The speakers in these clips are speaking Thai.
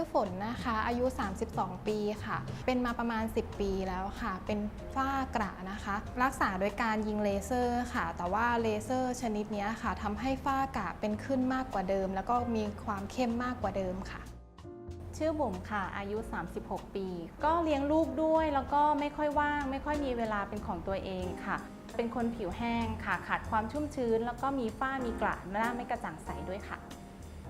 ื้อฝนนะคะ อายุ 32 ปีค่ะ เป็นมาประมาณ 10 ปีแล้วค่ะ เป็นฝ้ากระนะคะ รักษาโดยการยิงเลเซอร์ค่ะ แต่ว่าเลเซอร์ชนิดนี้ค่ะทำให้ฝ้ากระเป็นขึ้นมากกว่าเดิม แล้วก็มีความเข้มมากกว่าเดิมค่ะชื่อบุ๋มค่ะ อายุ 36 ปี ก็เลี้ยงลูกด้วย แล้วก็ไม่ค่อยว่าง ไม่ค่อยมีเวลาเป็นของตัวเองค่ะ เป็นคนผิวแห้งค่ะ ขาดความชุ่มชื้น แล้วก็มีฝ้ามีกระหน้าไม่กระจ่างใสด้วยค่ะ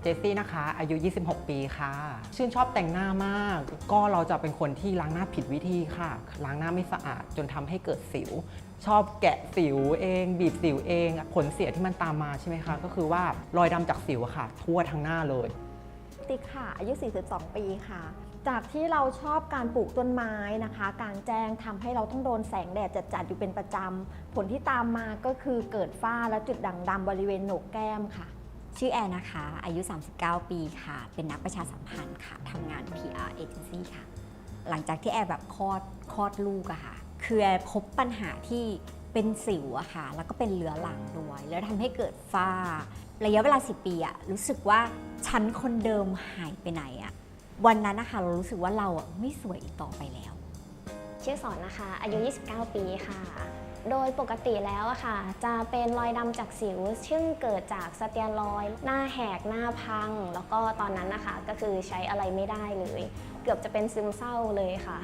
เจสซี่นะคะ อายุ 26 ปีค่ะ ชื่นชอบแต่งหน้ามาก ก็เราจะเป็นคนที่ล้างหน้าผิดวิธีค่ะ ล้างหน้าไม่สะอาดจนทำให้เกิดสิว ชอบแกะสิวเอง บีบสิวเอง ผลเสียที่มันตามมาใช่ไหมคะ ก็คือว่ารอยดำจากสิวค่ะ ทั่วทั้งหน้าเลย ติ๊กค่ะ อายุ 42 ปีค่ะ จากที่เราชอบการปลูกต้นไม้นะคะกลางแจ้งทำให้เราต้องโดนแสงแดดจัดๆอยู่เป็นประจำผลที่ตามมาก็คือเกิดฝ้าและจุดด่างดำบริเวณโหนกแก้มค่ะ ชื่อแอนนะคะ อายุ 39 ปีค่ะ เป็นนักประชาสัมพันธ์ค่ะทำงาน PR agency ค่ะ หลังจากที่แอร์แบบคลอดคลอดลูกอะค่ะ คือแอร์พบปัญหาที่เป็นสิวอะค่ะ แล้วก็เป็นเรื้อรังด้วย แล้วทำให้เกิดฝ้า ระยะเวลา 10 ปีอะรู้สึกว่าฉันคนเดิมหายไปไหนอะวันนั้นนะคะเรารู้สึกว่าเราอะไม่สวยอีกต่อไปแล้ว ชื่อสอนนะคะ อายุ 29 ปีค่ะ โดยปกติแล้วอะค่ะ จะเป็นรอยดำจากสิว ซึ่งเกิดจากสเตียรอยด์หน้าแหก หน้าพัง แล้วก็ตอนนั้นนะคะก็คือใช้อะไรไม่ได้เลย เกือบจะเป็นซึมเศร้าเลยค่ะ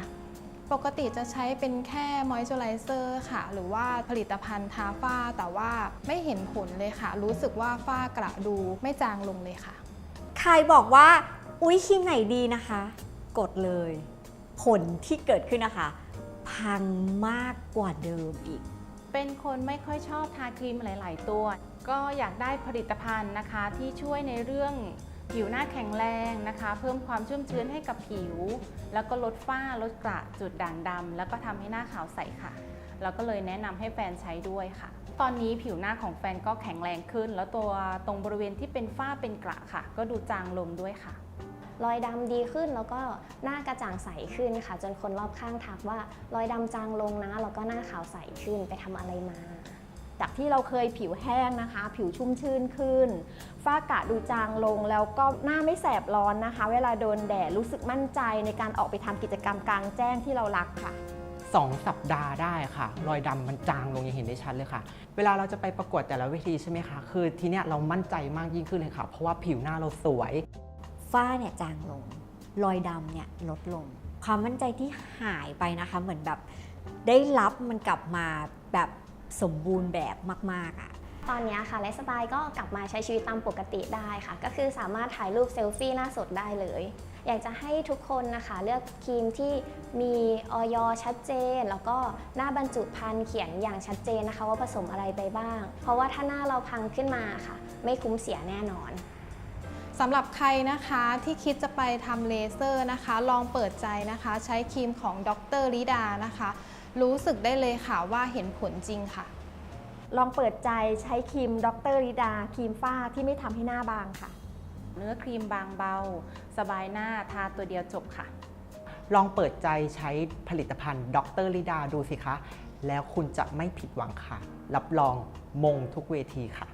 ปกติจะใช้เป็นแค่มอยเจอไรเซอร์ค่ะ หรือว่าผลิตภัณฑ์ทาฝ้า แต่ว่าไม่เห็นผลเลยค่ะ รู้สึกว่าฝ้ากระดูไม่จางลงเลยค่ะ ใครบอกว่า อุ๊ยครีมไหนดีนะคะ กดเลย ผลที่เกิดขึ้นนะคะ พังมากกว่าเดิมอีก เป็นคนไม่ค่อยชอบทาครีมหลาย ๆ ตัว ก็อยากได้ผลิตภัณฑ์นะคะที่ช่วยในเรื่องผิวหน้าแข็งแรงนะคะ เพิ่มความชุ่มชื้นให้กับผิว แล้วก็ลดฝ้าลดกระจุดด่างดำแล้วก็ทำให้หน้าขาวใสค่ะแล้วก็เลยแนะนำให้แฟนใช้ด้วยค่ะ ตอนนี้ผิวหน้าของแฟนก็แข็งแรงขึ้น แล้วตัวตรงบริเวณที่เป็นฝ้าเป็นกระค่ะ ก็ดูจางลงด้วยค่ะ รอยดำดีขึ้นแล้วก็หน้ากระจ่างใสขึ้นค่ะ จนคนรอบข้างทักว่ารอยดำจางลงนะแล้วก็หน้าขาวใสขึ้นไปทำอะไรมาจากที่เราเคยผิวแห้งนะคะ ผิวชุ่มชื่นขึ้น ฝ้ากระดูจางลงแล้วก็หน้าไม่แสบร้อนนะคะ เวลาโดนแดดรู้สึกมั่นใจในการออกไปทำกิจกรรมกลางแจ้งที่เรารักค่ะ 2 สัปดาห์ได้ค่ะ รอยดำมันจางลงอย่างเห็นได้ชัดเลยค่ะ เวลาเราจะไปประกวดแต่ละเวทีใช่ไหมคะ คือทีเนี้ยเรามั่นใจมากยิ่งขึ้นเลยค่ะ เพราะว่าผิวหน้าเราสวย ฝ้าเนี่ยจางลง รอยดำเนี่ยลดลง ความมั่นใจที่หายไปนะคะ เหมือนแบบได้รับมันกลับมาแบบสมบูรณ์แบบมาก ๆอะ่ะตอนนี้ค่ะไลฟ์สไตล์ก็กลับมาใช้ชีวิตตามปกติได้ค่ะ ก็คือสามารถถ่ายรูปเซลฟี่หน้าสดได้เลย อยากจะให้ทุกคนนะคะ เลือกครีมที่มีออยชัดเจน แล้วก็หน้าบรรจุภัณฑ์เขียนอย่างชัดเจนนะคะ ว่าผสมอะไรไปบ้าง เพราะว่าถ้าหน้าเราพังขึ้นมาค่ะ ไม่คุ้มเสียแน่นอน สำหรับใครนะคะที่คิดจะไปทำเลเซอร์นะคะ ลองเปิดใจนะคะ ใช้ครีมของดรลิดานะคะ รู้สึกได้เลยค่ะว่าเห็นผลจริงค่ะ ลองเปิดใจใช้ครีมดรริดาครีมฝ้าที่ไม่ทำให้หน้าบางค่ะ เนื้อครีมบางเบา สบายหน้าทาตัวเดียวจบค่ะ ลองเปิดใจใช้ผลิตภัณฑ์ดรลิดาดูสิคะ แล้วคุณจะไม่ผิดหวังค่ะ รับรองมงทุกเวทีค่ะ